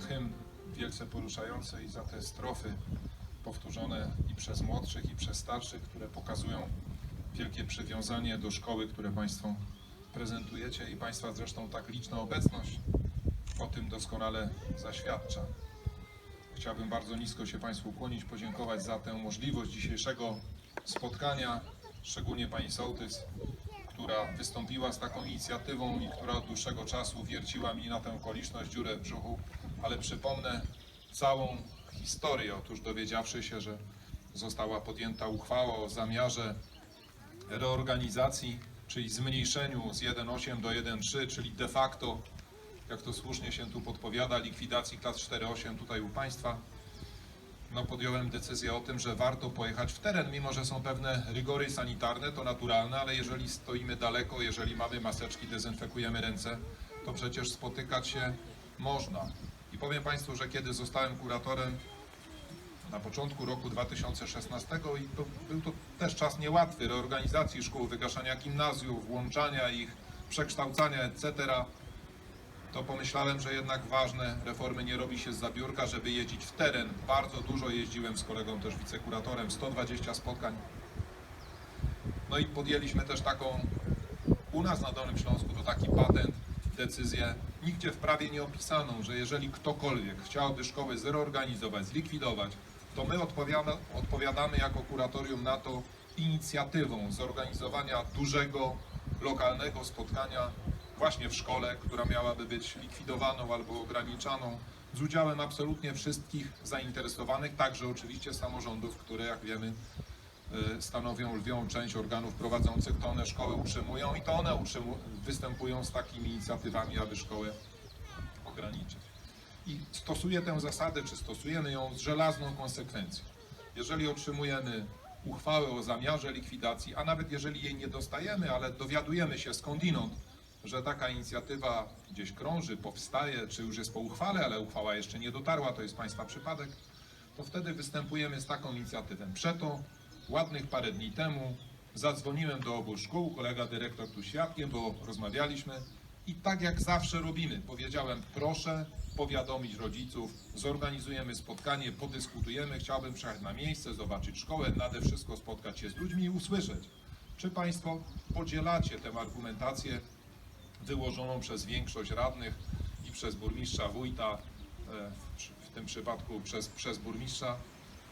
Hymn wielce poruszający i za te strofy powtórzone i przez młodszych, i przez starszych, które pokazują wielkie przywiązanie do szkoły, które Państwo prezentujecie i Państwa zresztą tak liczna obecność o tym doskonale zaświadcza. Chciałbym bardzo nisko się Państwu ukłonić, podziękować za tę możliwość dzisiejszego spotkania, szczególnie Pani Sołtys, która wystąpiła z taką inicjatywą i która od dłuższego czasu wierciła mi na tę okoliczność dziurę w brzuchu, ale przypomnę całą historię. Otóż dowiedziawszy się, że została podjęta uchwała o zamiarze reorganizacji, czyli zmniejszeniu z 1,8 do 1,3, czyli de facto, jak to słusznie się tu podpowiada, likwidacji klas 4,8 tutaj u Państwa, no podjąłem decyzję o tym, że warto pojechać w teren, mimo że są pewne rygory sanitarne, to naturalne, ale jeżeli stoimy daleko, jeżeli mamy maseczki, dezynfekujemy ręce, to przecież spotykać się można. I powiem Państwu, że kiedy zostałem kuratorem na początku roku 2016 i to, był to też czas niełatwy, reorganizacji szkół, wygaszania gimnazjów, włączania ich, przekształcania, etc., to pomyślałem, że jednak ważne reformy nie robi się z zabiórka, żeby jeździć w teren. Bardzo dużo jeździłem z kolegą, też wicekuratorem, 120 spotkań. No i podjęliśmy też taką, u nas na Dolnym Śląsku to taki patent, decyzję, nigdzie w prawie nie opisaną, że jeżeli ktokolwiek chciałby szkoły zreorganizować, zlikwidować, to my odpowiada, odpowiadamy jako kuratorium na to inicjatywą zorganizowania dużego, lokalnego spotkania właśnie w szkole, która miałaby być likwidowaną albo ograniczaną, z udziałem absolutnie wszystkich zainteresowanych, także oczywiście samorządów, które jak wiemy stanowią lwią część organów prowadzących, to one szkoły utrzymują i to one występują z takimi inicjatywami, aby szkołę ograniczyć. I stosuję tę zasadę, czy stosujemy ją z żelazną konsekwencją. Jeżeli otrzymujemy uchwałę o zamiarze likwidacji, a nawet jeżeli jej nie dostajemy, ale dowiadujemy się skądinąd, że taka inicjatywa gdzieś krąży, powstaje, czy już jest po uchwale, ale uchwała jeszcze nie dotarła, to jest Państwa przypadek, to wtedy występujemy z taką inicjatywą. Przeto ładnych parę dni temu zadzwoniłem do obu szkół, kolega dyrektor tu świadkiem, bo rozmawialiśmy i tak jak zawsze robimy, powiedziałem proszę powiadomić rodziców, zorganizujemy spotkanie, podyskutujemy, chciałbym przyjechać na miejsce, zobaczyć szkołę, nade wszystko spotkać się z ludźmi i usłyszeć, czy Państwo podzielacie tę argumentację wyłożoną przez większość radnych i przez burmistrza wójta, e, w tym przypadku przez, przez burmistrza.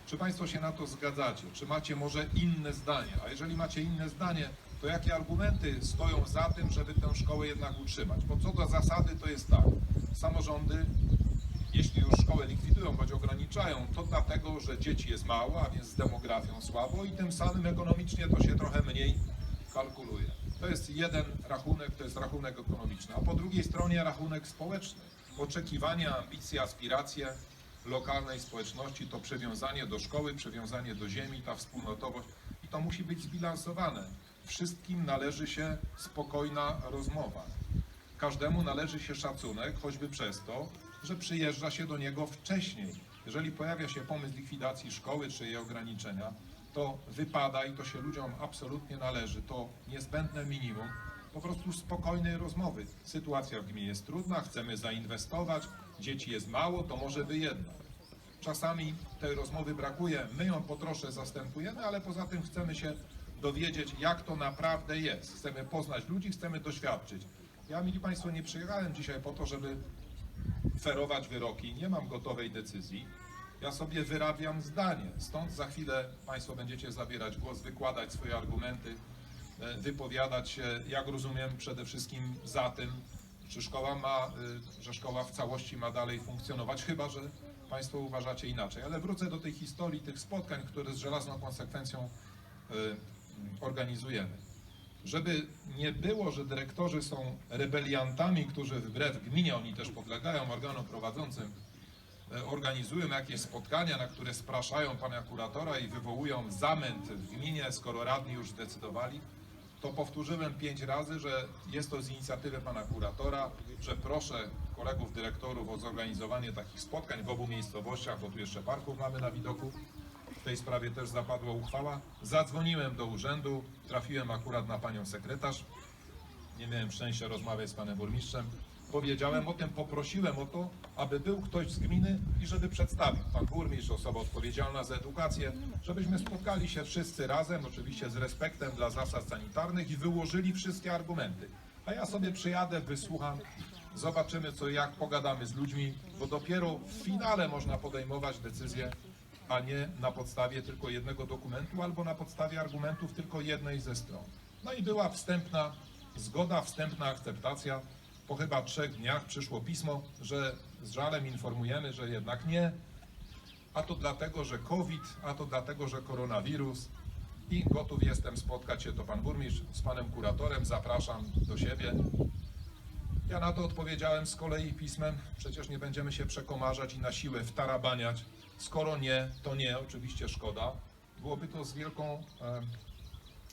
Czy Państwo się na to zgadzacie? Czy macie może inne zdanie? A jeżeli macie inne zdanie, to jakie argumenty stoją za tym, żeby tę szkołę jednak utrzymać? Bo co do zasady to jest tak, samorządy, jeśli już szkołę likwidują bądź ograniczają, to dlatego, że dzieci jest mało, a więc z demografią słabo i tym samym ekonomicznie to się trochę mniej kalkuluje. To jest jeden rachunek, to jest rachunek ekonomiczny, a po drugiej stronie rachunek społeczny. Oczekiwania, ambicje, aspiracje lokalnej społeczności to przywiązanie do szkoły, przywiązanie do ziemi, ta wspólnotowość i to musi być zbilansowane. Wszystkim należy się spokojna rozmowa. Każdemu należy się szacunek, choćby przez to, że przyjeżdża się do niego wcześniej. Jeżeli pojawia się pomysł likwidacji szkoły czy jej ograniczenia, to wypada i to się ludziom absolutnie należy, to niezbędne minimum, po prostu spokojnej rozmowy. Sytuacja w gminie jest trudna, chcemy zainwestować, dzieci jest mało, to może by jednak. Czasami tej rozmowy brakuje, my ją po trosze zastępujemy, ale poza tym chcemy się dowiedzieć, jak to naprawdę jest. Chcemy poznać ludzi, chcemy doświadczyć. Ja, mili Państwo, nie przyjechałem dzisiaj po to, żeby ferować wyroki, nie mam gotowej decyzji. Ja sobie wyrabiam zdanie. Stąd za chwilę Państwo będziecie zabierać głos, wykładać swoje argumenty, e, wypowiadać się, jak rozumiem, przede wszystkim za tym, czy szkoła ma, y, że szkoła w całości ma dalej funkcjonować, chyba że Państwo uważacie inaczej. Ale wrócę do tej historii, tych spotkań, które z żelazną konsekwencją y, organizujemy. Żeby nie było, że dyrektorzy są rebeliantami, którzy wbrew gminie, oni też podlegają organom prowadzącym, e, organizują jakieś spotkania, na które spraszają pana kuratora i wywołują zamęt w gminie, skoro radni już zdecydowali, to powtórzyłem pięć razy, że jest to z inicjatywy pana kuratora, że proszę kolegów dyrektorów o zorganizowanie takich spotkań w obu miejscowościach, bo tu jeszcze parków mamy na widoku. W tej sprawie też zapadła uchwała. Zadzwoniłem do urzędu, trafiłem akurat na panią sekretarz. Nie miałem szczęścia rozmawiać z panem burmistrzem. powiedziałem o tym, poprosiłem o to, aby był ktoś z gminy i żeby przedstawił pan burmistrz, osoba odpowiedzialna za edukację, żebyśmy spotkali się wszyscy razem, oczywiście z respektem dla zasad sanitarnych i wyłożyli wszystkie argumenty. A ja sobie przyjadę, wysłucham, zobaczymy co jak, pogadamy z ludźmi, bo dopiero w finale można podejmować decyzje, a nie na podstawie tylko jednego dokumentu albo na podstawie argumentów tylko jednej ze stron. No i była wstępna zgoda, wstępna akceptacja. Po chyba trzech dniach przyszło pismo, że z żalem informujemy, że jednak nie, a to dlatego, że COVID, a to dlatego, że koronawirus. I gotów jestem spotkać się, to pan burmistrz z panem kuratorem, zapraszam do siebie. Ja na to odpowiedziałem z kolei pismem, przecież nie będziemy się przekomarzać i na siłę wtarabaniać. Skoro nie, to nie, oczywiście szkoda. Byłoby to z wielką em,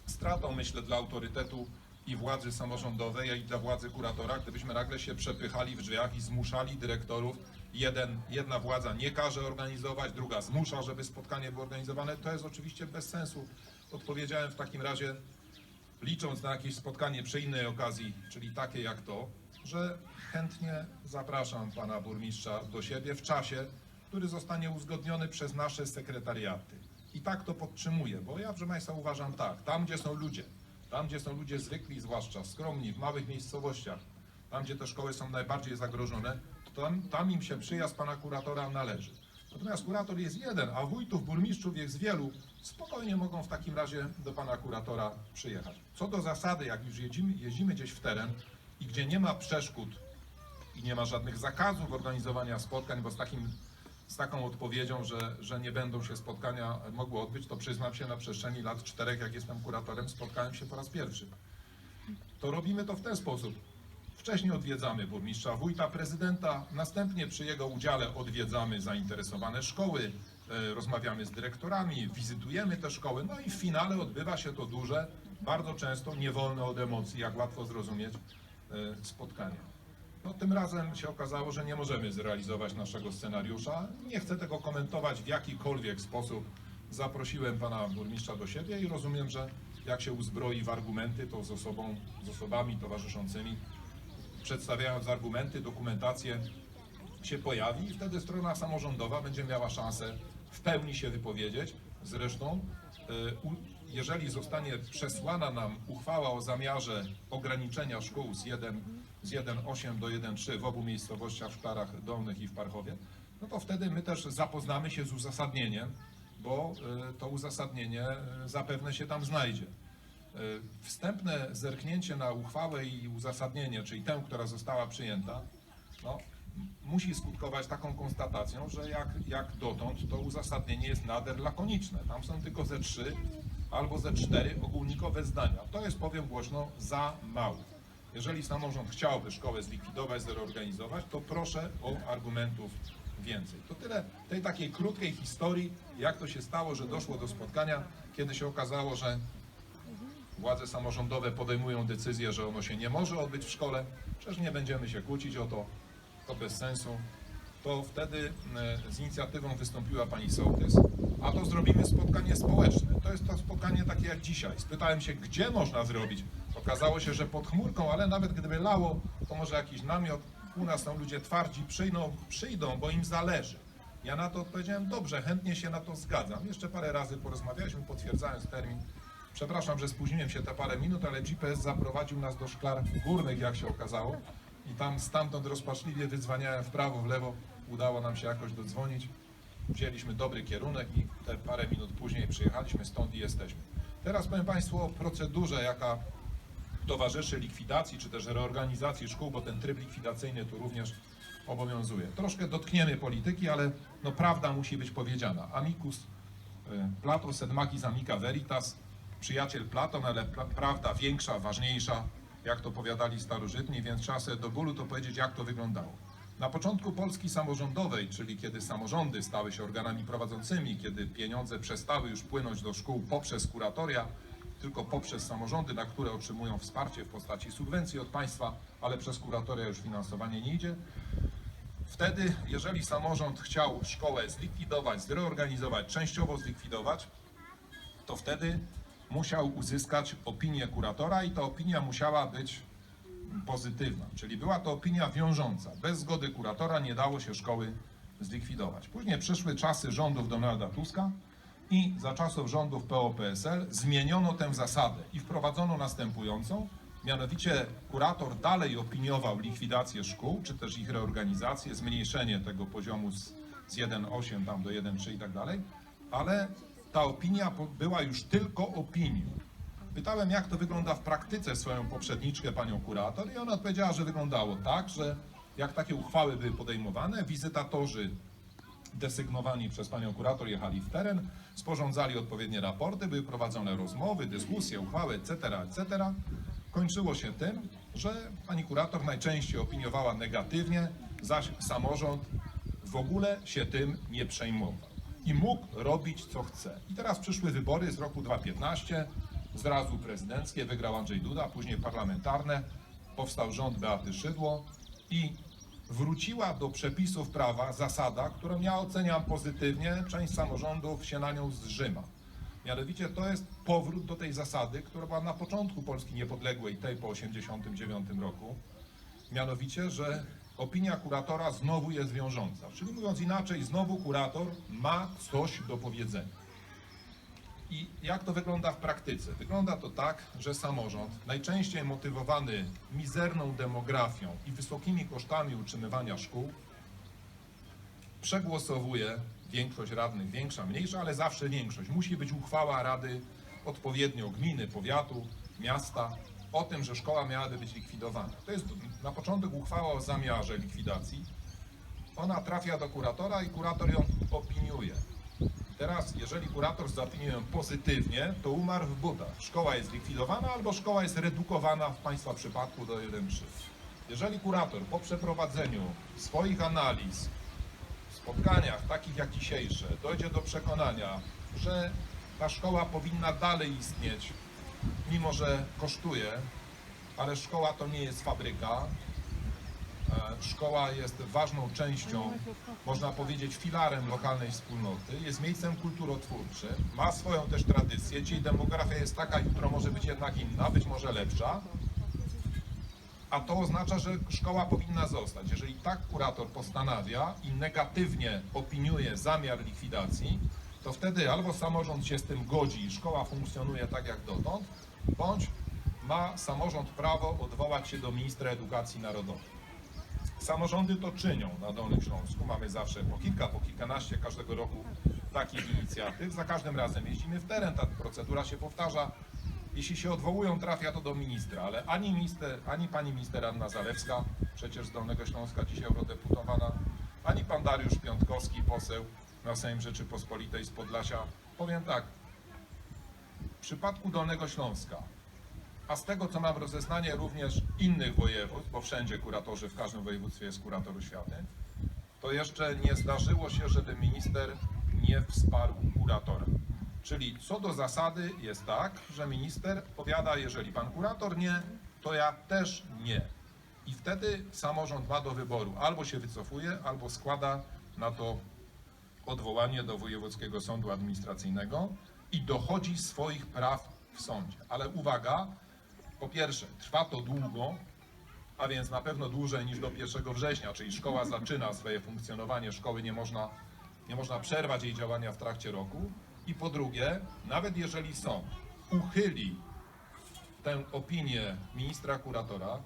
stratą, myślę, dla autorytetu i władzy samorządowej, jak i dla władzy kuratora, gdybyśmy nagle się przepychali w drzwiach i zmuszali dyrektorów. Jeden, jedna władza nie każe organizować, druga zmusza, żeby spotkanie było organizowane. To jest oczywiście bez sensu. Odpowiedziałem w takim razie, licząc na jakieś spotkanie przy innej okazji, czyli takie jak to, że chętnie zapraszam pana burmistrza do siebie w czasie, który zostanie uzgodniony przez nasze sekretariaty. I tak to podtrzymuję, bo ja, proszę Państwa, uważam tak, tam gdzie są ludzie, tam gdzie są ludzie zwykli, zwłaszcza skromni, w małych miejscowościach, tam gdzie te szkoły są najbardziej zagrożone, to tam, tam im się przyjazd pana kuratora należy. Natomiast kurator jest jeden, a wójtów, burmistrzów jest wielu, spokojnie mogą w takim razie do pana kuratora przyjechać. Co do zasady, jak już jeździmy, jeździmy gdzieś w teren i gdzie nie ma przeszkód i nie ma żadnych zakazów organizowania spotkań, bo z, takim, z taką odpowiedzią, że, że nie będą się spotkania mogły odbyć, to przyznam się, na przestrzeni lat czterech, jak jestem kuratorem, spotkałem się po raz pierwszy. To robimy to w ten sposób. Wcześniej odwiedzamy burmistrza, wójta, prezydenta, następnie przy jego udziale odwiedzamy zainteresowane szkoły, e, rozmawiamy z dyrektorami, wizytujemy te szkoły, no i w finale odbywa się to duże, bardzo często niewolne od emocji, jak łatwo zrozumieć, e, spotkanie. No, tym razem się okazało, że nie możemy zrealizować naszego scenariusza. Nie chcę tego komentować w jakikolwiek sposób. Zaprosiłem pana burmistrza do siebie i rozumiem, że jak się uzbroi w argumenty, to z osobą, z osobami towarzyszącymi, przedstawiając argumenty, dokumentację, się pojawi i wtedy strona samorządowa będzie miała szansę w pełni się wypowiedzieć. Zresztą, y, jeżeli zostanie przesłana nam uchwała o zamiarze ograniczenia szkół z 1 z 1,8 do 1,3 w obu miejscowościach, w Szklarach Dolnych i w Parchowie, no to wtedy my też zapoznamy się z uzasadnieniem, bo y, to uzasadnienie y, zapewne się tam znajdzie. Y, Wstępne zerknięcie na uchwałę i uzasadnienie, czyli tę, która została przyjęta, no, musi skutkować taką konstatacją, że jak, jak dotąd to uzasadnienie jest nader lakoniczne. Tam są tylko ze trzy albo ze cztery ogólnikowe zdania. To jest, powiem głośno, za mało. Jeżeli samorząd chciałby szkołę zlikwidować, zreorganizować, to proszę o argumentów więcej. To tyle tej takiej krótkiej historii, jak to się stało, że doszło do spotkania, kiedy się okazało, że władze samorządowe podejmują decyzję, że ono się nie może odbyć w szkole, przecież nie będziemy się kłócić o to, to bez sensu, to wtedy e, z inicjatywą wystąpiła pani Sołtys, a to zrobimy spotkanie społeczne. To jest to spotkanie takie jak dzisiaj. Spytałem się, gdzie można zrobić. Okazało się, że pod chmurką, ale nawet gdyby lało, to może jakiś namiot. U nas są ludzie twardzi, przyjdą, przyjdą, bo im zależy. Ja na to odpowiedziałem, dobrze, chętnie się na to zgadzam. Jeszcze parę razy porozmawialiśmy, potwierdzając termin. Przepraszam, że spóźniłem się te parę minut, ale GPS zaprowadził nas do szklar górnych, jak się okazało. I tam stamtąd rozpaczliwie wydzwaniałem w prawo, w lewo. Udało nam się jakoś dodzwonić. Wzięliśmy dobry kierunek i te parę minut później przyjechaliśmy stąd i jesteśmy. Teraz powiem Państwu o procedurze, jaka towarzyszy likwidacji czy też reorganizacji szkół, bo ten tryb likwidacyjny tu również obowiązuje. Troszkę dotkniemy polityki, ale no prawda musi być powiedziana. Amicus y, Plato sed magis amica veritas, przyjaciel Platon, ale pra prawda większa, ważniejsza, jak to powiadali starożytni, więc trzeba sobie do bólu to powiedzieć, jak to wyglądało. Na początku Polski samorządowej, czyli kiedy samorządy stały się organami prowadzącymi, kiedy pieniądze przestały już płynąć do szkół poprzez kuratoria, tylko poprzez samorządy, na które otrzymują wsparcie w postaci subwencji od państwa, ale przez kuratoria już finansowanie nie idzie. Wtedy, jeżeli samorząd chciał szkołę zlikwidować, zreorganizować, częściowo zlikwidować, to wtedy musiał uzyskać opinię kuratora i ta opinia musiała być pozytywna, czyli była to opinia wiążąca. Bez zgody kuratora nie dało się szkoły zlikwidować. Później przyszły czasy rządów Donalda Tuska i za czasów rządów PO-PSL zmieniono tę zasadę i wprowadzono następującą, mianowicie kurator dalej opiniował likwidację szkół, czy też ich reorganizację, zmniejszenie tego poziomu z, z 1,8 tam do 1,3 i tak dalej, ale ta opinia była już tylko opinią. Pytałem, jak to wygląda w praktyce swoją poprzedniczkę, panią kurator, i ona odpowiedziała, że wyglądało tak, że jak takie uchwały były podejmowane, wizytatorzy desygnowani przez panią kurator jechali w teren, sporządzali odpowiednie raporty, były prowadzone rozmowy, dyskusje, uchwały, etc., etc. Kończyło się tym, że pani kurator najczęściej opiniowała negatywnie, zaś samorząd w ogóle się tym nie przejmował i mógł robić co chce. I teraz przyszły wybory z roku 2015, zrazu prezydenckie, wygrał Andrzej Duda, później parlamentarne, powstał rząd Beaty Szydło i wróciła do przepisów prawa zasada, którą ja oceniam pozytywnie, część samorządów się na nią zrzyma. Mianowicie to jest powrót do tej zasady, która była na początku Polski niepodległej, tej po 1989 roku, mianowicie, że opinia kuratora znowu jest wiążąca. Czyli mówiąc inaczej, znowu kurator ma coś do powiedzenia. I jak to wygląda w praktyce? Wygląda to tak, że samorząd, najczęściej motywowany mizerną demografią i wysokimi kosztami utrzymywania szkół, przegłosowuje większość radnych, większa, mniejsza, ale zawsze większość. Musi być uchwała rady odpowiednio gminy, powiatu, miasta o tym, że szkoła miałaby być likwidowana. To jest na początek uchwała o zamiarze likwidacji. Ona trafia do kuratora i kurator ją opiniuje. Teraz, jeżeli kurator zaopiniuje ją pozytywnie, to umarł w butach. Szkoła jest likwidowana albo szkoła jest redukowana w Państwa przypadku do 1,3. Jeżeli kurator po przeprowadzeniu swoich analiz, spotkaniach takich jak dzisiejsze, dojdzie do przekonania, że ta szkoła powinna dalej istnieć, mimo że kosztuje, ale szkoła to nie jest fabryka, Szkoła jest ważną częścią, można powiedzieć, filarem lokalnej wspólnoty, jest miejscem kulturotwórczym, ma swoją też tradycję. Dzisiaj demografia jest taka, jutro może być jednak inna, być może lepsza. A to oznacza, że szkoła powinna zostać. Jeżeli tak kurator postanawia i negatywnie opiniuje zamiar likwidacji, to wtedy albo samorząd się z tym godzi i szkoła funkcjonuje tak jak dotąd, bądź ma samorząd prawo odwołać się do ministra edukacji narodowej. Samorządy to czynią na Dolnym Śląsku. Mamy zawsze po kilka, po kilkanaście każdego roku takich inicjatyw. Za każdym razem jeździmy w teren, ta procedura się powtarza. Jeśli się odwołują, trafia to do ministra, ale ani, minister, ani pani minister Anna Zalewska, przecież z Dolnego Śląska dzisiaj eurodeputowana, ani pan Dariusz Piątkowski, poseł na Sejm Rzeczypospolitej z Podlasia. Powiem tak, w przypadku Dolnego Śląska a z tego, co mam rozeznanie również innych województw, bo wszędzie kuratorzy, w każdym województwie jest kurator oświaty, to jeszcze nie zdarzyło się, żeby minister nie wsparł kuratora. Czyli co do zasady jest tak, że minister powiada, jeżeli pan kurator nie, to ja też nie. I wtedy samorząd ma do wyboru albo się wycofuje, albo składa na to odwołanie do Wojewódzkiego Sądu Administracyjnego i dochodzi swoich praw w sądzie. Ale uwaga, po pierwsze, trwa to długo, a więc na pewno dłużej niż do 1 września, czyli szkoła zaczyna swoje funkcjonowanie, szkoły nie można, nie można przerwać jej działania w trakcie roku. I po drugie, nawet jeżeli sąd uchyli tę opinię ministra kuratora,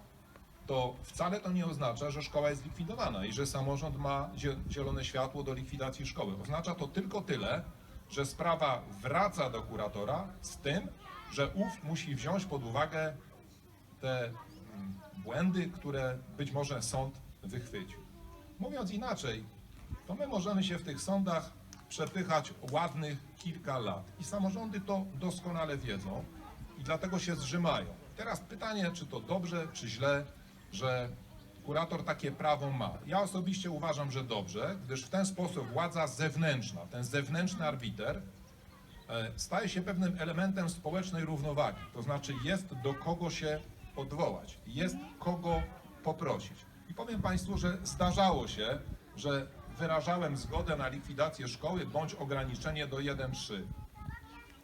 to wcale to nie oznacza, że szkoła jest likwidowana i że samorząd ma zie- zielone światło do likwidacji szkoły. Oznacza to tylko tyle, że sprawa wraca do kuratora z tym, że ów musi wziąć pod uwagę te mm, błędy, które być może sąd wychwycił. Mówiąc inaczej, to my możemy się w tych sądach przepychać ładnych kilka lat i samorządy to doskonale wiedzą i dlatego się zrzymają. Teraz pytanie, czy to dobrze, czy źle, że kurator takie prawo ma. Ja osobiście uważam, że dobrze, gdyż w ten sposób władza zewnętrzna, ten zewnętrzny arbiter staje się pewnym elementem społecznej równowagi. To znaczy jest do kogo się odwołać, jest kogo poprosić. I powiem Państwu, że zdarzało się, że wyrażałem zgodę na likwidację szkoły bądź ograniczenie do 1-3,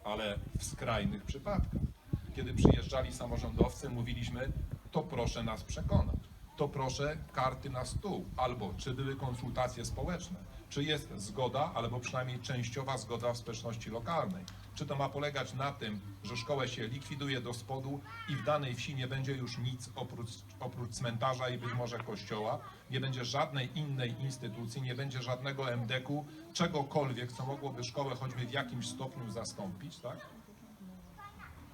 ale w skrajnych przypadkach. Kiedy przyjeżdżali samorządowcy, mówiliśmy, to proszę nas przekonać. To proszę karty na stół, albo czy były konsultacje społeczne, czy jest zgoda, albo przynajmniej częściowa zgoda w społeczności lokalnej. Czy to ma polegać na tym, że szkołę się likwiduje do spodu i w danej wsi nie będzie już nic oprócz, oprócz cmentarza i być może kościoła, nie będzie żadnej innej instytucji, nie będzie żadnego MDK-u, czegokolwiek, co mogłoby szkołę choćby w jakimś stopniu zastąpić, tak?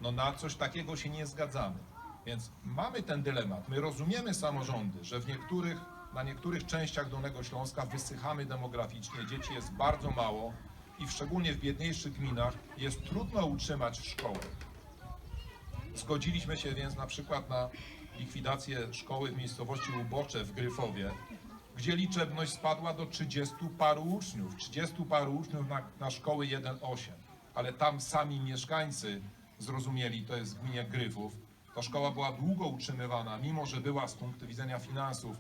No na coś takiego się nie zgadzamy. Więc mamy ten dylemat. My rozumiemy samorządy, że w niektórych, na niektórych częściach Dolnego Śląska wysychamy demograficznie, dzieci jest bardzo mało i szczególnie w biedniejszych gminach jest trudno utrzymać szkołę. Zgodziliśmy się więc na przykład na likwidację szkoły w miejscowości Ubocze w Gryfowie, gdzie liczebność spadła do 30 paru uczniów, 30 paru uczniów na, na szkoły 1,8. Ale tam sami mieszkańcy zrozumieli, to jest w gminie Gryfów, ta szkoła była długo utrzymywana, mimo że była z punktu widzenia finansów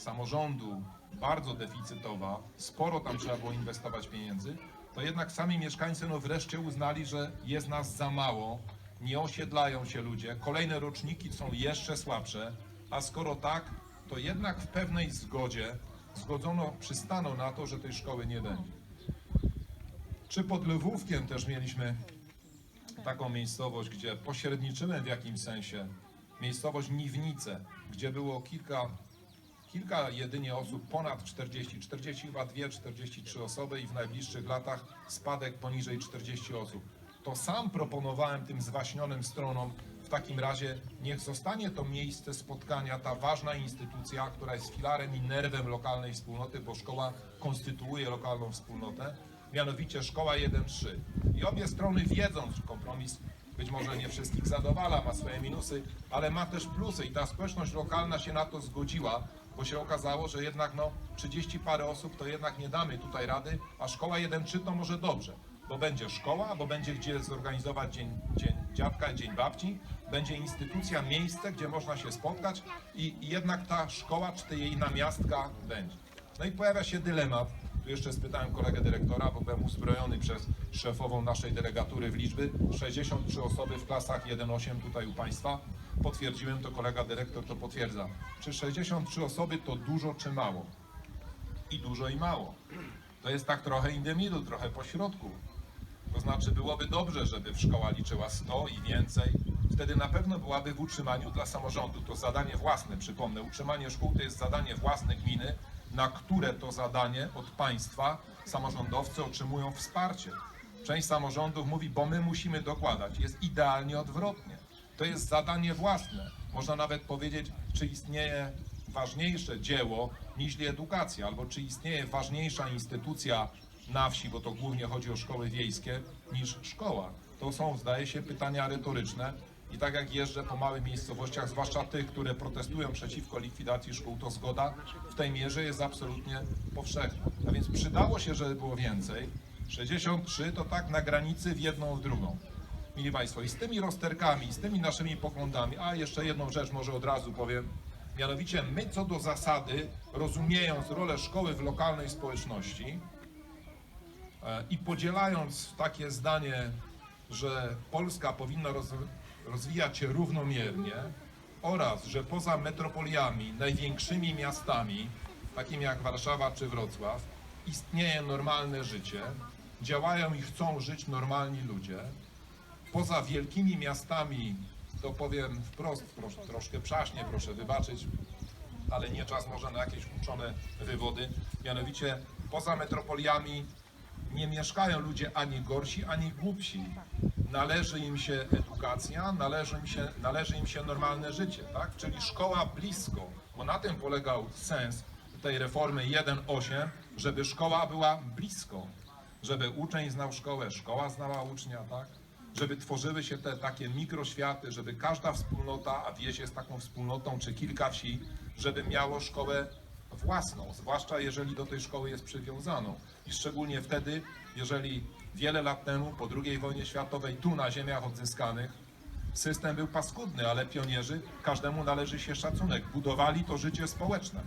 samorządu bardzo deficytowa, sporo tam trzeba było inwestować pieniędzy, to jednak sami mieszkańcy no wreszcie uznali, że jest nas za mało, nie osiedlają się ludzie, kolejne roczniki są jeszcze słabsze, a skoro tak, to jednak w pewnej zgodzie zgodzono, przystano na to, że tej szkoły nie będzie. Czy pod Lwówkiem też mieliśmy taką miejscowość, gdzie pośredniczyłem w jakimś sensie, miejscowość Niwnice, gdzie było kilka, kilka jedynie osób, ponad 40, 40 chyba 2, 43 osoby i w najbliższych latach spadek poniżej 40 osób. To sam proponowałem tym zwaśnionym stronom, w takim razie niech zostanie to miejsce spotkania, ta ważna instytucja, która jest filarem i nerwem lokalnej wspólnoty, bo szkoła konstytuuje lokalną wspólnotę, mianowicie szkoła 1-3. I obie strony wiedzą, że kompromis być może nie wszystkich zadowala, ma swoje minusy, ale ma też plusy i ta społeczność lokalna się na to zgodziła, bo się okazało, że jednak no 30 parę osób to jednak nie damy tutaj rady, a szkoła 1-3 to może dobrze, bo będzie szkoła, bo będzie gdzie zorganizować dzień, dzień dziadka, dzień babci, będzie instytucja, miejsce, gdzie można się spotkać i, i jednak ta szkoła czy te jej namiastka będzie. No i pojawia się dylemat, tu jeszcze spytałem kolegę dyrektora, bo byłem uzbrojony przez szefową naszej delegatury w liczby. 63 osoby w klasach 1-8 tutaj u Państwa. Potwierdziłem to, kolega dyrektor to potwierdza. Czy 63 osoby to dużo czy mało? I dużo i mało. To jest tak trochę in the middle, trochę po środku. To znaczy byłoby dobrze, żeby szkoła liczyła 100 i więcej. Wtedy na pewno byłaby w utrzymaniu dla samorządu. To zadanie własne, przypomnę. Utrzymanie szkół to jest zadanie własne gminy, na które to zadanie od państwa samorządowcy otrzymują wsparcie. Część samorządów mówi, bo my musimy dokładać. Jest idealnie odwrotnie. To jest zadanie własne. Można nawet powiedzieć, czy istnieje ważniejsze dzieło niż edukacja, albo czy istnieje ważniejsza instytucja na wsi, bo to głównie chodzi o szkoły wiejskie, niż szkoła. To są, zdaje się, pytania retoryczne. I tak jak jeżdżę po małych miejscowościach, zwłaszcza tych, które protestują przeciwko likwidacji szkół, to zgoda w tej mierze jest absolutnie powszechna. A więc przydało się, żeby było więcej. 63 to tak na granicy w jedną, w drugą. Mili Państwo, i z tymi rozterkami, z tymi naszymi poglądami, a jeszcze jedną rzecz może od razu powiem, mianowicie my co do zasady, rozumiejąc rolę szkoły w lokalnej społeczności, E, i podzielając takie zdanie, że Polska powinna roz, rozwijać się równomiernie oraz, że poza metropoliami, największymi miastami, takimi jak Warszawa czy Wrocław, istnieje normalne życie, działają i chcą żyć normalni ludzie, poza wielkimi miastami, to powiem wprost, proszę, troszkę przaśnie, proszę wybaczyć, ale nie czas może na jakieś uczone wywody, mianowicie poza metropoliami nie mieszkają ludzie ani gorsi, ani głupsi. Należy im się edukacja, należy im się, należy im się normalne życie, tak? Czyli szkoła blisko, bo na tym polegał sens tej reformy 1.8, żeby szkoła była blisko, żeby uczeń znał szkołę, szkoła znała ucznia, tak? Żeby tworzyły się te takie mikroświaty, żeby każda wspólnota, a wieś jest taką wspólnotą, czy kilka wsi, żeby miało szkołę własną, zwłaszcza jeżeli do tej szkoły jest przywiązaną. I szczególnie wtedy, jeżeli wiele lat temu, po II wojnie światowej, tu na ziemiach odzyskanych, system był paskudny, ale pionierzy, każdemu należy się szacunek. Budowali to życie społeczne.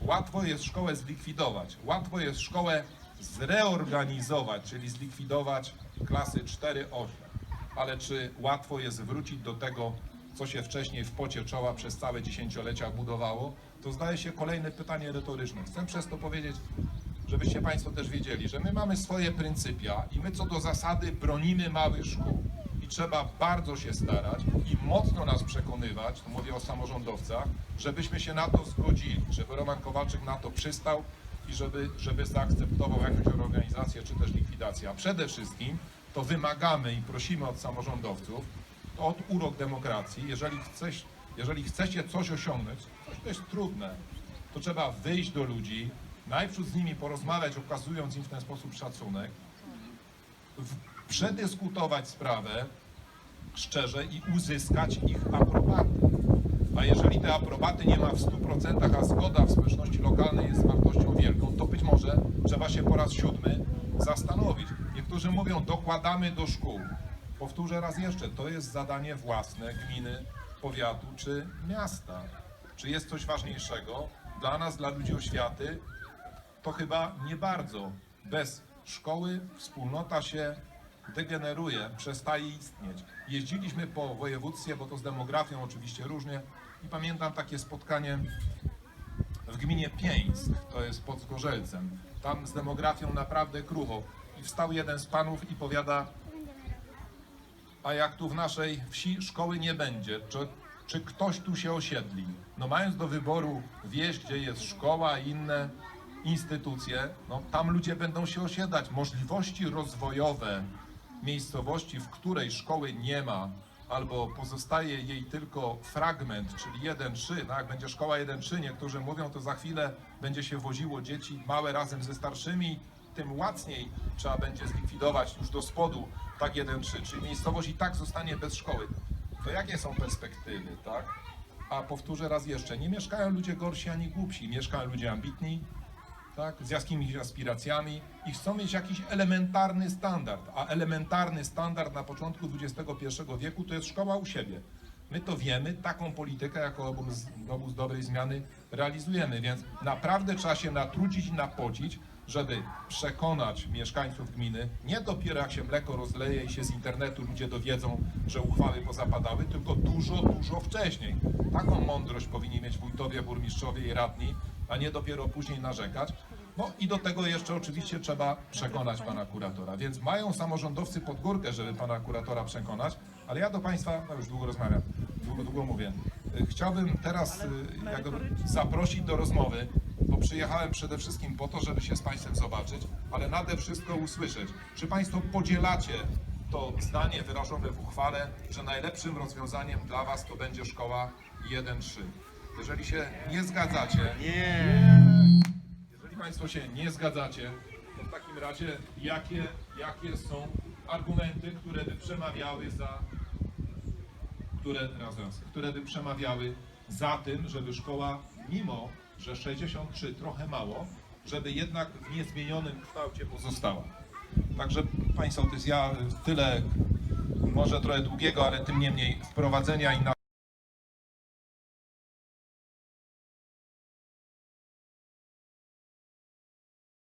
Łatwo jest szkołę zlikwidować, łatwo jest szkołę zreorganizować, czyli zlikwidować klasy 4-8. Ale czy łatwo jest wrócić do tego, co się wcześniej w pocie czoła przez całe dziesięciolecia budowało, to zdaje się kolejne pytanie retoryczne. Chcę przez to powiedzieć, żebyście Państwo też wiedzieli, że my mamy swoje pryncypia i my co do zasady bronimy małych szkół. I trzeba bardzo się starać i mocno nas przekonywać, tu mówię o samorządowcach, żebyśmy się na to zgodzili, żeby Roman Kowalczyk na to przystał i żeby, żeby zaakceptował jakąś organizację czy też likwidację. A przede wszystkim to wymagamy i prosimy od samorządowców, to od urok demokracji, jeżeli, chcesz, jeżeli chcecie coś osiągnąć, coś to jest trudne, to trzeba wyjść do ludzi, najpierw z nimi porozmawiać, okazując im w ten sposób szacunek, przedyskutować sprawę szczerze i uzyskać ich aprobatę. A jeżeli te aprobaty nie ma w 100%, a zgoda w społeczności lokalnej jest wartością wielką, to być może trzeba się po raz siódmy zastanowić. Niektórzy mówią, dokładamy do szkół. Powtórzę raz jeszcze, to jest zadanie własne gminy, powiatu czy miasta. Czy jest coś ważniejszego dla nas, dla ludzi oświaty? To chyba nie bardzo. Bez szkoły wspólnota się degeneruje, przestaje istnieć. Jeździliśmy po województwie, bo to z demografią oczywiście różnie i pamiętam takie spotkanie w gminie Pieńsk, to jest pod Zgorzelcem. Tam z demografią naprawdę krucho. I wstał jeden z panów i powiada, a jak tu w naszej wsi szkoły nie będzie, czy, czy ktoś tu się osiedli? No mając do wyboru wieś, gdzie jest szkoła i inne instytucje, no tam ludzie będą się osiedlać. Możliwości rozwojowe miejscowości, w której szkoły nie ma, albo pozostaje jej tylko fragment, czyli 1-3, no jak będzie szkoła 1-3, niektórzy mówią, to za chwilę będzie się woziło dzieci małe razem ze starszymi, tym łatwiej trzeba będzie zlikwidować już do spodu tak 1-3, czyli miejscowość i tak zostanie bez szkoły. To jakie są perspektywy, tak? A powtórzę raz jeszcze, nie mieszkają ludzie gorsi ani głupsi, mieszkają ludzie ambitni, tak, z jakimiś aspiracjami i chcą mieć jakiś elementarny standard, a elementarny standard na początku XXI wieku to jest szkoła u siebie. My to wiemy, taką politykę jako obóz, obóz dobrej zmiany realizujemy, więc naprawdę trzeba się natrudzić i napocić, żeby przekonać mieszkańców gminy, nie dopiero jak się mleko rozleje i się z internetu ludzie dowiedzą, że uchwały pozapadały, tylko dużo, dużo wcześniej. Taką mądrość powinni mieć wójtowie, burmistrzowie i radni, a nie dopiero później narzekać. No i do tego jeszcze oczywiście trzeba przekonać pana kuratora. Więc mają samorządowcy pod górkę, żeby pana kuratora przekonać, ale ja do państwa, no już długo rozmawiam, długo, długo mówię. Y, Chciałbym teraz y, jako zaprosić do rozmowy, bo przyjechałem przede wszystkim po to, żeby się z państwem zobaczyć, ale nade wszystko usłyszeć, czy państwo podzielacie to zdanie wyrażone w uchwale, że najlepszym rozwiązaniem dla was to będzie szkoła 1-3. Jeżeli się nie zgadzacie, jeżeli Państwo się nie zgadzacie, to w takim razie jakie, jakie są argumenty, które by przemawiały za które, które by przemawiały za tym, żeby szkoła, mimo że 63 trochę mało, żeby jednak w niezmienionym kształcie pozostała. Także Państwo, to jest ja tyle, może trochę długiego, ale tym niemniej wprowadzenia i na